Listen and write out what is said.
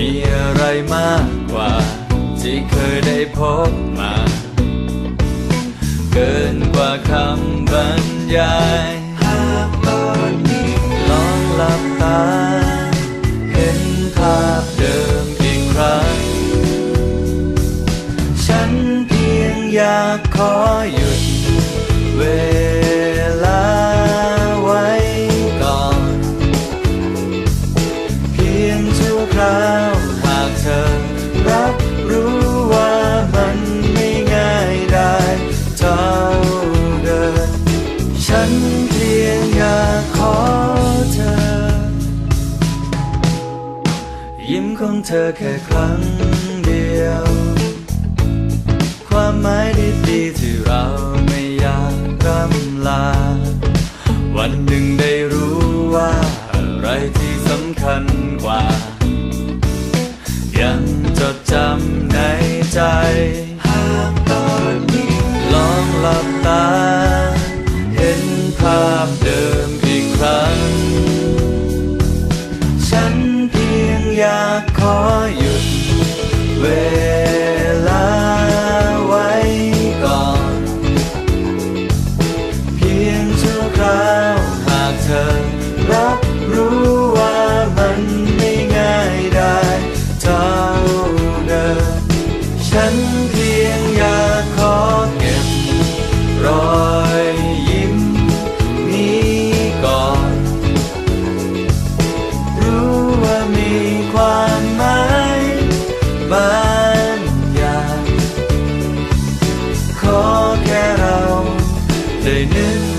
มีอะไรมากกว่า ที่เคยได้พบมา เกินกว่าคำบรรยายหากตอนนี้ลองหลับตา เห็นภาพเดิมอีกครั้ง ฉันเพียงอยากขอหยุดเวลาไว้ก่อน เพียงชั่วคราว ยิ้มของเธอแค่ครั้งเดียว ความหมายดีๆที่เราไม่อยากร่ำลา วันหนึ่งได้รู้ว่า อะไรที่สำคัญกว่า ยังจดจำในใจ หากตอนนี้ลองหลับตา เพียงอยากขอเก็บรอยยิ้มนี้ก่อน รู้ว่ามีความหมายบางอย่างขอแค่เราได้นึก